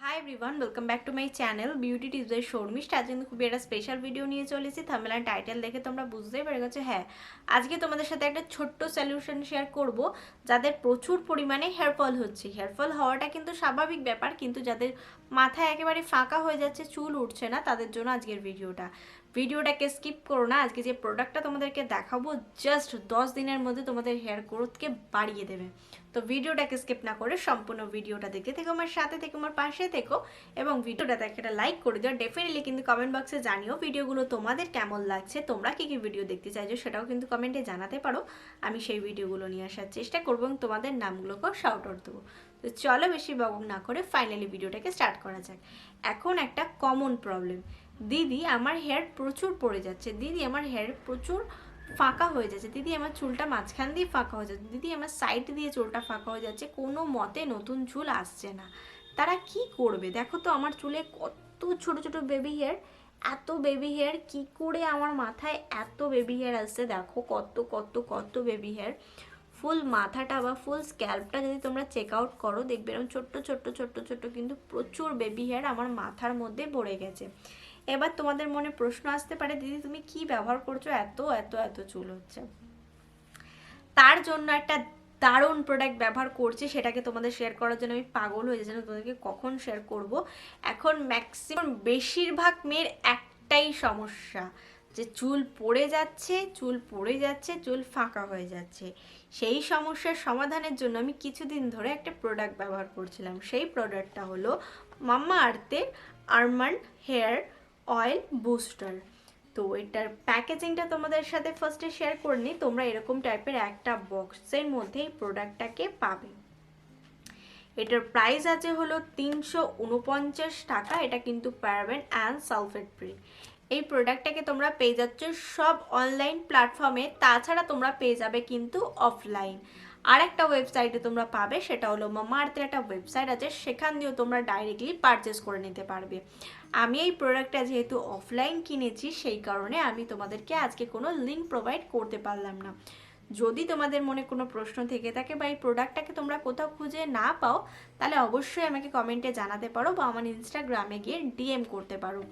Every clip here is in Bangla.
Hi everyone welcome back to my channel beauty টিপসের Sharmistha আজ কিন্তু খুবই একটা স্পেশাল ভিডিও নিয়ে চলেছি থামেলার টাইটেল দেখে তোমরা বুঝতেই পেরে গেছো হ্যাঁ। আজকে তোমাদের সাথে একটা ছোট্ট সলিউশন শেয়ার করব, যাদের প্রচুর পরিমাণে হেয়ার ফল হচ্ছে। হেয়ার ফল হওয়াটা কিন্তু স্বাভাবিক ব্যাপার, কিন্তু যাদের মাথায় একেবারে ফাঁকা হয়ে যাচ্ছে, চুল উঠছে না, তাদের জন্য আজকের ভিডিওটা ভিডিওটাকে স্কিপ করো না, আজকে যে প্রোডাক্টটা তোমাদেরকে দেখাবো জাস্ট দশ দিনের মধ্যে তোমাদের হেয়ার গ্রোথকে বাড়িয়ে দেবে। তো ভিডিওটাকে স্কিপ না করে সম্পূর্ণ ভিডিওটা দেখতে থেকো আমার সাথে, থেকে আমার পাশে, থেকো এবং ভিডিওটাতে একটা লাইক করে দিও। ডেফিনেটলি কিন্তু কমেন্ট বক্সে জানিও ভিডিওগুলো তোমাদের কেমন লাগছে, তোমরা কী কী ভিডিও দেখতে চাইছো সেটাও কিন্তু কমেন্টে জানাতে পারো। আমি সেই ভিডিওগুলো নিয়ে আসার চেষ্টা করব এবং তোমাদের নামগুলোকেও শাউট আউট দেবো। তো চলো বেশি বকবক না করে ফাইনালি ভিডিওটাকে স্টার্ট করা যাক। এখন একটা কমন প্রবলেম দিদি, আমার হেয়ার প্রচুর পড়ে যাচ্ছে। দিদি, আমার হেয়ার প্রচুর ফাঁকা হয়ে যাচ্ছে। দিদি, আমার চুলটা মাঝখান দিয়ে ফাঁকা হয়ে যাচ্ছে। দিদি, আমার সাইড দিয়ে চুলটা ফাঁকা হয়ে যাচ্ছে। কোনো মতে নতুন চুল আসছে না। তারা কি করবে? দেখো তো, আমার চুলে কত ছোট ছোট বেবি হেয়ার এত বেবি হেয়ার কি করে আমার মাথায় এত বেবি হেয়ার আসছে দেখো, কত কত কত বেবি হেয়ার ফুল মাথাটা বা ফুল স্ক্যাল্পটা যদি তোমরা চেক আউট করো, দেখবে এরকম ছোট্ট ছোট্ট ছোট্ট ছোট্ট কিন্তু প্রচুর বেবি হেয়ার আমার মাথার মধ্যে ভরে গেছে। এবার তোমাদের মনে প্রশ্ন আসতে পারে, দিদি, তুমি কি ব্যবহার করছ? এত এত এত চুল হচ্ছে। তার জন্য একটা দারুণ প্রোডাক্ট ব্যবহার করছি, সেটাকে তোমাদের শেয়ার করার জন্য আমি পাগল হয়ে যাচ্ছি, তোমাদেরকে কখন শেয়ার করব? এখন ম্যাক্সিমাম বেশিরভাগ মেয়ের একটাই সমস্যা, যে চুল পড়ে যাচ্ছে, চুল পড়ে যাচ্ছে, চুল ফাঁকা হয়ে যাচ্ছে। সেই সমস্যার সমাধানের জন্য আমি কিছুদিন ধরে একটা প্রোডাক্ট ব্যবহার করছিলাম। সেই প্রোডাক্টটা হলো মাম্মা আর্থের আরমান্ড হেয়ার অয়েল বুস্টার তো এটার প্যাকেজিংটা তোমাদের সাথে ফার্স্টে শেয়ার করে নিই। তোমরা এরকম টাইপের একটা বক্সের মধ্যে এই প্রোডাক্টটাকে পাবে। এটার প্রাইস আছে হলো তিনশো উনপঞ্চাশ টাকা। এটা কিন্তু প্যারাবেন অ্যান্ড সালফেট ফ্রি এই প্রোডাক্টটাকে তোমরা পেয়ে যাচ্ছ সব অনলাইন প্ল্যাটফর্মে তাছাড়া তোমরা পেয়ে যাবে কিন্তু অফলাইন আর একটা ওয়েবসাইটে তোমরা পাবে, সেটা হলো মামার্থের একটা ওয়েবসাইট আছে, সেখান দিয়েও তোমরা ডাইরেক্টলি পারচেস করে নিতে পারবে। আমি এই প্রোডাক্টটা যেহেতু অফলাইন কিনেছি, সেই কারণে আমি তোমাদেরকে আজকে কোনো লিঙ্ক প্রোভাইড করতে পারলাম না। যদি তোমাদের মনে কোনো প্রশ্ন থেকে থাকে বা এই প্রোডাক্টটাকে তোমরা কোথাও খুঁজে না পাও, তাহলে অবশ্যই আমাকে কমেন্টে জানাতে পারো বা আমার ইনস্টাগ্রামে গিয়ে ডিএম করতে পারো।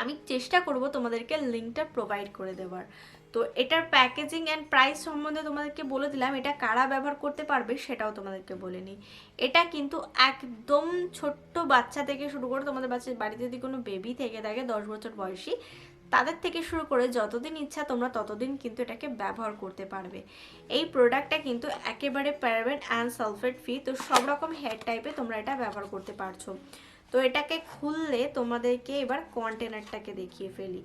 আমি চেষ্টা করব তোমাদেরকে লিঙ্কটা প্রোভাইড করে দেওয়ার তো এটার প্যাকেজিং অ্যান্ড প্রাইস সম্বন্ধে তোমাদেরকে বলে দিলাম, এটা কারা ব্যবহার করতে পারবে সেটাও তোমাদেরকে বলে নিই। এটা কিন্তু একদম ছোট্ট বাচ্চা থেকে শুরু করে তোমাদের বাচ্চা, বাড়িতে যদি কোনো বেবি থেকে থাকে, দশ বছর বয়সী, তাদের থেকে শুরু করে যতদিন ইচ্ছা তোমরা ততদিন কিন্তু এটাকে ব্যবহার করতে পারবে। এই প্রোডাক্টটা কিন্তু একেবারে প্যারাবেন অ্যান্ড সালফেট ফ্রি তো সব রকম হেয়ার টাইপে তোমরা এটা ব্যবহার করতে পারছ। তো এটাকে খুললে তোমাদেরকে এবার কন্টেনারটাকে দেখিয়ে ফেলি।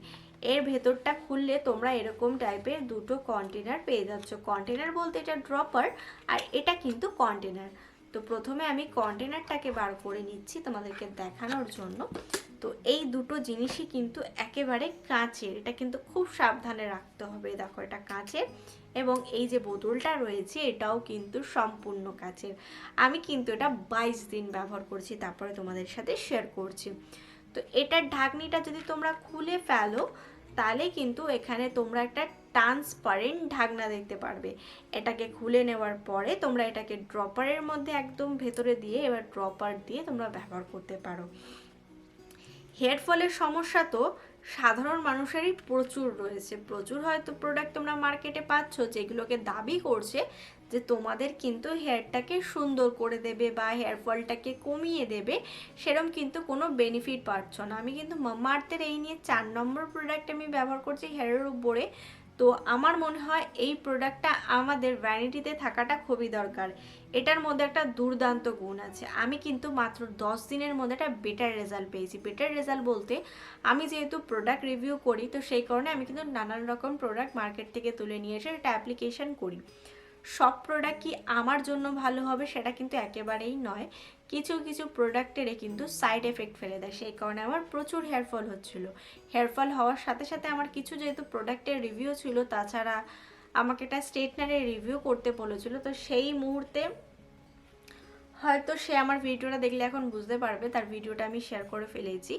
এর ভেতরটা খুললে তোমরা এরকম টাইপের দুটো কন্টেনার পেয়ে যাচ্ছ। কন্টেনার বলতে এটা ড্রপার আর এটা কিন্তু কন্টেনার তো প্রথমে আমি কন্টেনারটাকে বার করে নিচ্ছি তোমাদেরকে দেখানোর জন্য। তো এই দুটো জিনিসই কিন্তু একেবারে কাঁচের, এটা কিন্তু খুব সাবধানে রাখতে হবে, দেখো এটা কাঁচের এবং এই যে বোতলটা রয়েছে এটাও কিন্তু সম্পূর্ণ কাঁচের। আমি কিন্তু এটা বাইশ দিন ব্যবহার করছি, তারপরে তোমাদের সাথে শেয়ার করছি। তো এটার ঢাকনিটা যদি তোমরা খুলে ফেলো, তাহলে কিন্তু এখানে তোমরা একটা ট্রান্সপারেন্ট ঢাকনা দেখতে পারবে। এটাকে খুলে নেওয়ার পরে তোমরা এটাকে ড্রপারের মধ্যে একদম ভেতরে দিয়ে এবার ড্রপার দিয়ে তোমরা ব্যবহার করতে পারো। হেয়ার ফলের সমস্যা তো সাধারণ মানুষেরই প্রচুর রয়েছে। প্রচুর হয়তো প্রোডাক্ট তোমরা মার্কেটে পাচ্ছ, যেগুলোকে দাবি করছে যে তোমাদের কিন্তু হেয়ারটাকে সুন্দর করে দেবে বা হেয়ার ফলটাকে কমিয়ে দেবে, সেরম কিন্তু কোনো বেনিফিট পাচ্ছ না। আমি কিন্তু মামার্থের এই নিয়ে চার নম্বর প্রোডাক্ট আমি ব্যবহার করছি, হেয়ারের উপরে। তো আমার মনে হয় এই প্রোডাক্টটা আমাদের ভ্যানিটিতে থাকাটা খুবই দরকার। এটার মধ্যে একটা দুর্দান্ত গুণ আছে। আমি কিন্তু মাত্র দশ দিনের মধ্যে একটা বেটার রেজাল্ট পেয়েছি। বেটার রেজাল্ট বলতে আমি যেহেতু প্রোডাক্ট রিভিউ করি, তো সেই কারণে আমি কিন্তু নানান রকম প্রোডাক্ট মার্কেট থেকে তুলে নিয়ে এসে এটা অ্যাপ্লিকেশন করি। সব প্রোডাক্ট কি আমার জন্য ভালো হবে সেটা কিন্তু একেবারেই নয়। কিছু কিছু প্রোডাক্টেরে কিন্তু সাইড এফেক্ট ফেলে দেয়। সেই কারণে আমার প্রচুর হেয়ারফল হচ্ছিল। হেয়ারফল হওয়ার সাথে সাথে আমার কিছু যেহেতু প্রোডাক্টের রিভিউ ছিল, তাছাড়া আমাকে একটা স্টেটনারের রিভিউ করতে বলেছিল। তো সেই মুহূর্তে হয়তো সে আমার ভিডিওটা দেখলে এখন বুঝতে পারবে, তার ভিডিওটা আমি শেয়ার করে ফেলেছি।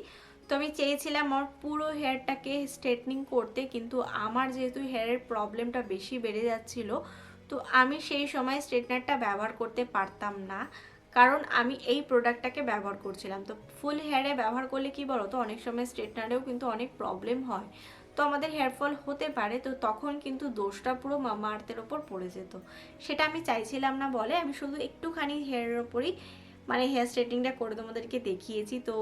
তো আমি চেয়েছিলাম আমার পুরো হেয়ারটাকে স্ট্রেটনিং করতে, কিন্তু আমার যেহেতু হেয়ারের প্রবলেমটা বেশি বেড়ে যাচ্ছিল, তো আমি সেই সময় স্ট্রেটনারটা ব্যবহার করতে পারতাম না। কারণ আমি এই প্রোডাক্টটাকে ব্যবহার করছিলাম। তো ফুল হেয়ারে ব্যবহার করলে কি বলো তো অনেক সময় স্ট্রেটনারেও কিন্তু অনেক প্রবলেম হয়। তো আমাদের হেয়ার ফল হতে পারে, তো তখন কিন্তু দোষটা পুরো মামা আর্থের ওপর পড়ে যেত। সেটা আমি চাইছিলাম না বলে, আমি শুধু একটুখানি হেয়ারের ওপরই মানে হেয়ার স্ট্রেটিংটা করে তোমাদেরকে দেখিয়েছি। তো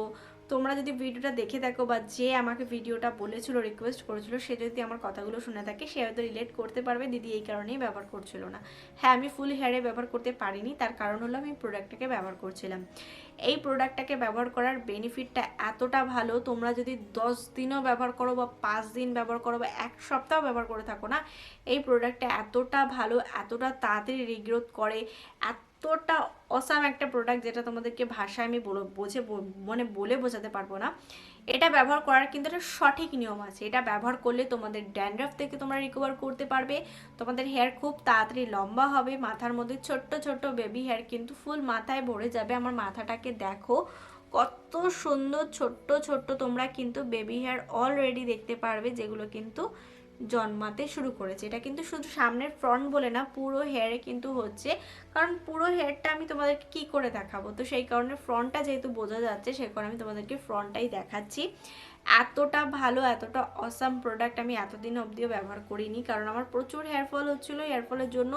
তোমরা যদি ভিডিওটা দেখে থাকো বা যে আমাকে ভিডিওটা বলেছিল রিকোয়েস্ট করেছিল, সে যদি আমার কথাগুলো শুনে থাকে, সে হয়তো রিলেট করতে পারবে। দিদি এই কারণেই ব্যবহার করছিল না। হ্যাঁ আমি ফুল হেয়ারে ব্যবহার করতে পারিনি, তার কারণ হলো আমি প্রোডাক্টটাকে ব্যবহার করছিলাম। এই প্রোডাক্টটাকে ব্যবহার করার বেনিফিটটা এতটা ভালো, তোমরা যদি দশ দিনও ব্যবহার করো বা পাঁচ দিন ব্যবহার করো বা এক সপ্তাহ ব্যবহার করে থাকো না, এই প্রোডাক্টটা এতটা ভালো, এতটা তাড়াতাড়ি রিগ্রোথ করে এতটা অসাম একটা প্রোডাক্ট যেটা তোমাদেরকে ভাষায় আমি বোঝে মানে বলে বোঝাতে পারব না। এটা ব্যবহার করার কিন্তু একটা সঠিক নিয়ম আছে। এটা ব্যবহার করলে তোমাদের ড্যান্ড্রাফ থেকে তোমরা রিকভার করতে পারবে। তোমাদের হেয়ার খুব তাড়াতাড়ি লম্বা হবে। মাথার মধ্যে ছোট্ট ছোট্ট বেবি হেয়ার কিন্তু ফুল মাথায় ভরে যাবে। আমার মাথাটাকে দেখো, কত সুন্দর ছোট্ট ছোট্ট তোমরা কিন্তু বেবি হেয়ার অলরেডি দেখতে পারবে, যেগুলো কিন্তু জন্মাতে শুরু করেছে। এটা কিন্তু শুধু সামনের ফ্রন্ট বলে না, পুরো হেয়ারে কিন্তু হচ্ছে। কারণ পুরো হেয়ারটা আমি তোমাদেরকে কি করে দেখাবো? তো সেই কারণে ফ্রন্টটা যেহেতু বোঝা যাচ্ছে, সেই কারণে আমি তোমাদেরকে ফ্রন্টটাই দেখাচ্ছি। এতটা ভালো, এতটা অসাম প্রোডাক্ট আমি এতদিন অবধিও ব্যবহার করিনি। কারণ আমার প্রচুর হেয়ার ফল হচ্ছিল। হেয়ার ফলের জন্য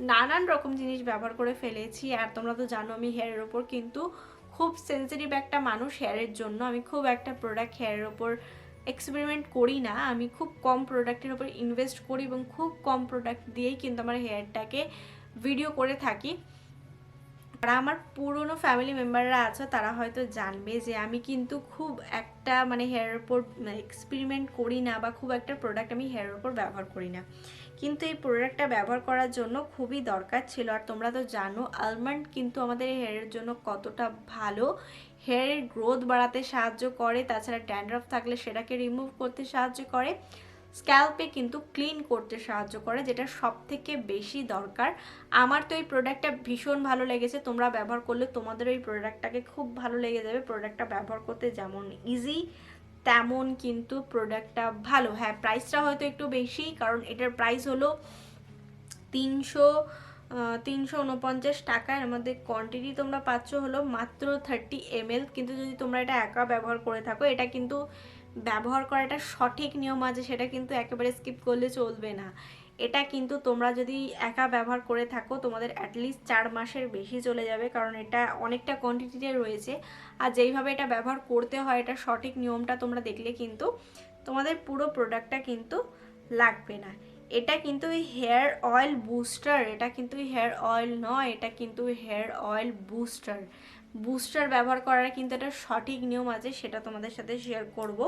নানান রকম জিনিস ব্যবহার করে ফেলেছি। আর তোমরা তো জানো আমি হেয়ারের ওপর কিন্তু খুব সেন্সিটিভ একটা মানুষ হেয়ারের জন্য। আমি খুব একটা প্রোডাক্ট হেয়ারের ওপর এক্সপেরিমেন্ট করি না, আমি খুব কম প্রোডাক্টের উপর ইনভেস্ট করি এবং খুব কম প্রোডাক্ট দিয়েই কিন্তু আমার হেয়ারটাকে ভিডিও করে থাকি। আর আমার পুরনো ফ্যামিলি মেম্বাররা আছে, তারা হয়তো জানবে যে আমি কিন্তু খুব একটা মানে হেয়ারের ওপর এক্সপেরিমেন্ট করি না বা খুব একটা প্রোডাক্ট আমি হেয়ারের ওপর ব্যবহার করি না। কিন্তু এই প্রোডাক্টটা ব্যবহার করার জন্য খুবই দরকার ছিল। আর তোমরা তো জানো আলমন্ড কিন্তু আমাদের হেয়ারের জন্য কতটা ভালো। হেয়ারের গ্রোথ বাড়াতে সাহায্য করে, তাছাড়া ড্যান্ড্রফ থাকলে সেটাকে রিমুভ করতে সাহায্য করে। স্ক্যাল্পে কিন্তু ক্লিন করতে সাহায্য করে, যেটা সব থেকে বেশি দরকার। আমার তো এই প্রোডাক্টটা ভীষণ ভালো লেগেছে, তোমরা ব্যবহার করলে তোমাদের এই প্রোডাক্টটাকে খুব ভালো লেগে যাবে। প্রোডাক্টটা ব্যবহার করতে যেমন ইজি তেমন কিন্তু প্রোডাক্টটা ভালো। হ্যাঁ প্রাইসটা হয়তো একটু বেশি, কারণ এটার প্রাইস হলো তিনশো তিনশো উনপঞ্চাশ টাকায় আমাদের কোয়ান্টিটি তোমরা পাচ্ছ হলো মাত্র থার্টি এম কিন্তু যদি তোমরা এটা একা ব্যবহার করে থাকো, এটা কিন্তু ব্যবহার করাটা সঠিক নিয়ম আছে, সেটা কিন্তু একেবারে স্কিপ করলে চলবে না। এটা কিন্তু তোমরা যদি একা ব্যবহার করে থাকো, তোমাদের অ্যাটলিস্ট চার মাসের বেশি চলে যাবে, কারণ এটা অনেকটা কোয়ান্টিটিতে রয়েছে। আর যেইভাবে এটা ব্যবহার করতে হয়, এটা সঠিক নিয়মটা তোমরা দেখলে কিন্তু তোমাদের পুরো প্রোডাক্টটা কিন্তু লাগবে না। এটা কিন্তু হেয়ার অয়েল বুস্টার এটা কিন্তু হেয়ার অয়েল নয়, এটা কিন্তু হেয়ার অয়েল বুস্টার বুস্টার ব্যবহার করার কিন্তু একটা সঠিক নিয়ম আছে, সেটা তোমাদের সাথে শেয়ার করব।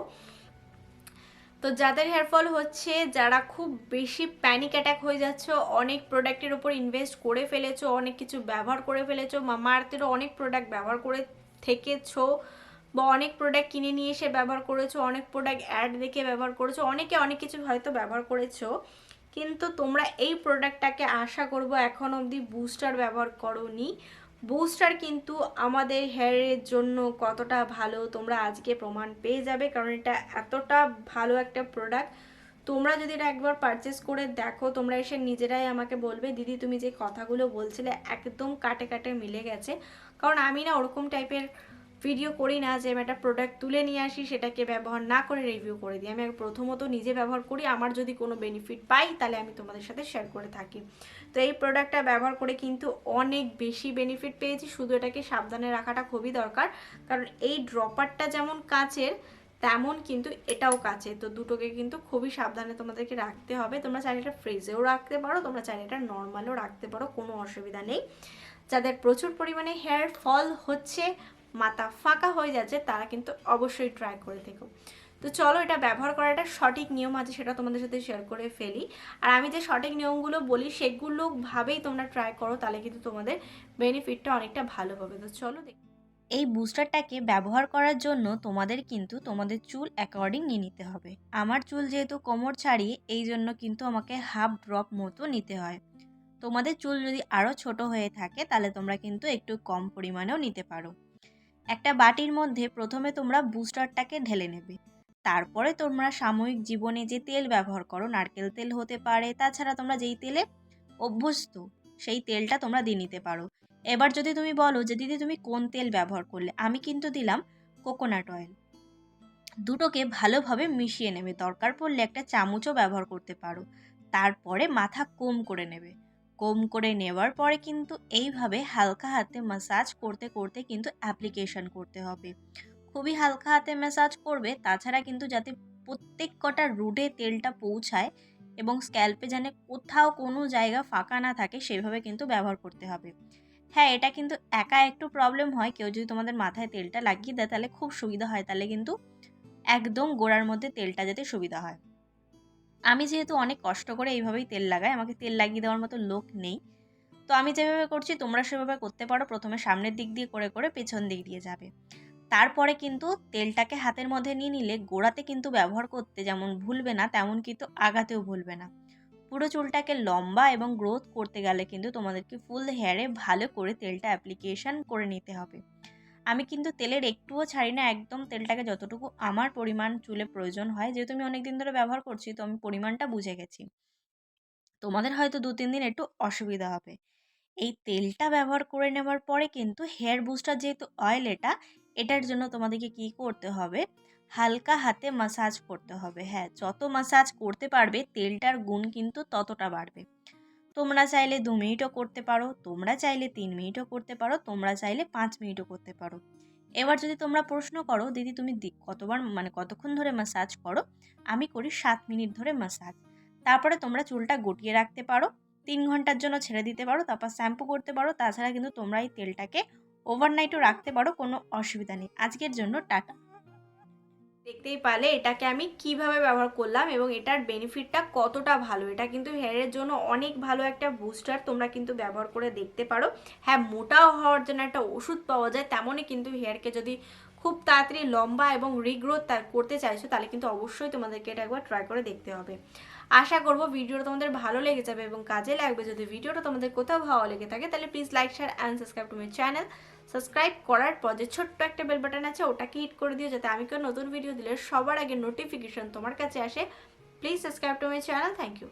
তো যাদের হেয়ার ফল হচ্ছে, যারা খুব বেশি প্যানিক অ্যাটাক হয়ে যাচ্ছ, অনেক প্রোডাক্টের ওপর ইনভেস্ট করে ফেলেছো, অনেক কিছু ব্যবহার করে ফেলেছো মামা আর্থেরও অনেক প্রোডাক্ট ব্যবহার করে থেকেছো বা অনেক প্রোডাক্ট কিনে নিয়ে এসে ব্যবহার করেছ, অনেক প্রোডাক্ট অ্যাড দেখে ব্যবহার করেছ, অনেকে অনেক কিছু হয়তো ব্যবহার করেছ। কিন্তু তোমরা এই প্রোডাক্টটাকে আশা করব এখন অবধি বুস্টার ব্যবহার করনি। বুস্টার কিন্তু আমাদের হেয়ারের জন্য কতটা ভালো তোমরা আজকে প্রমাণ পেয়ে যাবে, কারণ এটা এতটা ভালো একটা প্রোডাক্ট তোমরা যদি এটা একবার পারচেস করে দেখো, তোমরা এসে নিজেরাই আমাকে বলবে, দিদি, তুমি যে কথাগুলো বলছিলে একদম কাটে কাটে মিলে গেছে। কারণ আমি না ওরকম টাইপের ভিডিও করি না যে আমি একটা প্রোডাক্ট তুলে নিয়ে আসি, সেটাকে ব্যবহার না করে রিভিউ করে দিই। আমি প্রথমত নিজে ব্যবহার করি, আমার যদি কোনো বেনিফিট পাই, তাহলে আমি তোমাদের সাথে শেয়ার করে থাকি। তো এই প্রোডাক্টটা ব্যবহার করে কিন্তু অনেক বেশি বেনিফিট পেয়েছি, শুধু এটাকে সাবধানে রাখাটা খুবই দরকার। কারণ এই ড্রপারটা যেমন কাচের, তেমন কিন্তু এটাও কাছে তো দুটোকে কিন্তু খুবই সাবধানে তোমাদেরকে রাখতে হবে। তোমরা চাইলে এটা ফ্রিজেও রাখতে পারো, তোমরা চাইলে এটা নর্মালও রাখতে পারো, কোনো অসুবিধা নেই। যাদের প্রচুর পরিমাণে হেয়ার ফল হচ্ছে মাথা ফাঁকা হয়ে যাচ্ছে, তারা কিন্তু অবশ্যই ট্রাই করে থেকো তো চলো এটা ব্যবহার করার একটা সঠিক নিয়ম আছে, সেটা তোমাদের সাথে শেয়ার করে ফেলি। আর আমি যে সঠিক নিয়মগুলো বলি, সেগুলো ভাবেই তোমরা ট্রাই করো, তাহলে কিন্তু তোমাদের বেনিফিটটা অনেকটা ভালো হবে। তো চলো দেখ এই বুস্টারটাকে ব্যবহার করার জন্য তোমাদের কিন্তু তোমাদের চুল অ্যাকর্ডিং নিয়ে নিতে হবে। আমার চুল যেহেতু কোমর ছাড়িয়ে এই জন্য কিন্তু আমাকে হাফ ড্রপ মতো নিতে হয়। তোমাদের চুল যদি আরও ছোট হয়ে থাকে, তাহলে তোমরা কিন্তু একটু কম পরিমাণেও নিতে পারো। একটা বাটির মধ্যে প্রথমে তোমরা বুস্টারটাকে ঢেলে নেবে। তারপরে তোমরা সাময়িক জীবনে যে তেল ব্যবহার করো, নারকেল তেল হতে পারে, তাছাড়া তোমরা যেই তেলে অভ্যস্ত, সেই তেলটা তোমরা দিয়ে নিতে পারো। এবার যদি তুমি বলো যে, দিদি, তুমি কোন তেল ব্যবহার করলে? আমি কিন্তু দিলাম কোকোনাট অয়েল। দুটোকে ভালোভাবে মিশিয়ে নেবে। দরকার পড়লে একটা চামচও ব্যবহার করতে পারো। তারপরে মাথা কম করে নেবে। কোম করে নেওয়ার পরে কিন্তু এইভাবে হালকা হাতে মাসাজ করতে করতে কিন্তু অ্যাপ্লিকেশন করতে হবে। খুবই হালকা হাতে ম্যাসাজ করবে, তাছাড়া কিন্তু যাতে প্রত্যেক কটা রুটে তেলটা পৌঁছায় এবং স্ক্যাল্পে যেন কোথাও কোনো জায়গা ফাঁকা না থাকে, সেভাবে কিন্তু ব্যবহার করতে হবে। হ্যাঁ এটা কিন্তু একা একটু প্রবলেম হয়, কেউ যদি তোমাদের মাথায় তেলটা লাগিয়ে দেয়, তাহলে খুব সুবিধা হয়, তাহলে কিন্তু একদম গোড়ার মধ্যে তেলটা যেতে সুবিধা হয়। আমি যেহেতু অনেক কষ্ট করে এইভাবেই তেল লাগাই, আমাকে তেল লাগিয়ে দেওয়ার মতো লোক নেই। তো আমি যেভাবে করছি, তোমরা সেভাবে করতে পারো। প্রথমে সামনের দিক দিয়ে করে করে পেছন দিক দিয়ে যাবে। তারপরে কিন্তু তেলটাকে হাতের মধ্যে নিয়ে নিলে গোড়াতে কিন্তু ব্যবহার করতে যেমন ভুলবে না, তেমন কিন্তু আগাতেও ভুলবে না। পুরো চুলটাকে লম্বা এবং গ্রোথ করতে গেলে কিন্তু তোমাদেরকে ফুল হেয়ারে ভালো করে তেলটা অ্যাপ্লিকেশন করে নিতে হবে। আমি কিন্তু তেলের একটুও ছাড়ি না, একদম তেলটাকে যতটুকু আমার পরিমাণ চুলে প্রয়োজন হয়, যেহেতু আমি অনেক দিন ধরে ব্যবহার করছি, তো আমি পরিমাণটা বুঝে গেছি। তোমাদের হয়তো দু তিন দিন একটু অসুবিধা হবে। এই তেলটা ব্যবহার করে নেওয়ার পরে কিন্তু হেয়ার বুস্টার যেহেতু অয়েল এটা, এটার জন্য তোমাদেরকে কি করতে হবে? হালকা হাতে মাসাজ করতে হবে। হ্যাঁ যত মাসাজ করতে পারবে, তেলটার গুণ কিন্তু ততটা বাড়বে। তোমরা চাইলে দু মিনিটও করতে পারো, তোমরা চাইলে তিন মিনিটও করতে পারো, তোমরা চাইলে পাঁচ মিনিটও করতে পারো। এবার যদি তোমরা প্রশ্ন করো, দিদি, তুমি কতবার মানে কতক্ষণ ধরে মাসাজ করো? আমি করি সাত মিনিট ধরে মাসাজ তারপরে তোমরা চুলটা গুটিয়ে রাখতে পারো, তিন ঘণ্টার জন্য ছেড়ে দিতে পারো, তারপর শ্যাম্পু করতে পারো, তাছাড়া কিন্তু তোমরা এই তেলটাকে ওভারনাইটও রাখতে পারো, কোনো অসুবিধা নেই। আজকের জন্য টাটা। দেখতেই পারলে এটাকে আমি কীভাবে ব্যবহার করলাম এবং এটার বেনিফিটটা কতটা ভালো? এটা কিন্তু হেয়ারের জন্য অনেক ভালো একটা বুস্টার তোমরা কিন্তু ব্যবহার করে দেখতে পারো। হ্যাঁ মোটাও হওয়ার জন্য একটা ওষুধ পাওয়া যায়, তেমনই কিন্তু হেয়ারকে যদি খুব তাড়াতাড়ি লম্বা এবং রিগ্রোথ করতে চাইছো, তাহলে কিন্তু অবশ্যই তোমাদেরকে এটা একবার ট্রাই করে দেখতে হবে। আশা করব ভিডিওটা তোমাদের ভালো লেগে যাবে এবং কাজে লাগবে। যদি ভিডিওটা তোমাদের কোথাও ভালো লেগে থাকে, তাহলে please like share and subscribe to my channel subscribe করার পর যে ছোট্ট একটা বেল বাটন আছে, ওটাকে হিট করে দিও যাতে আমি কেউ নতুন ভিডিও দিলে সবার আগে নোটিফিকেশন তোমার কাছে আসে। Please subscribe to my channel thank you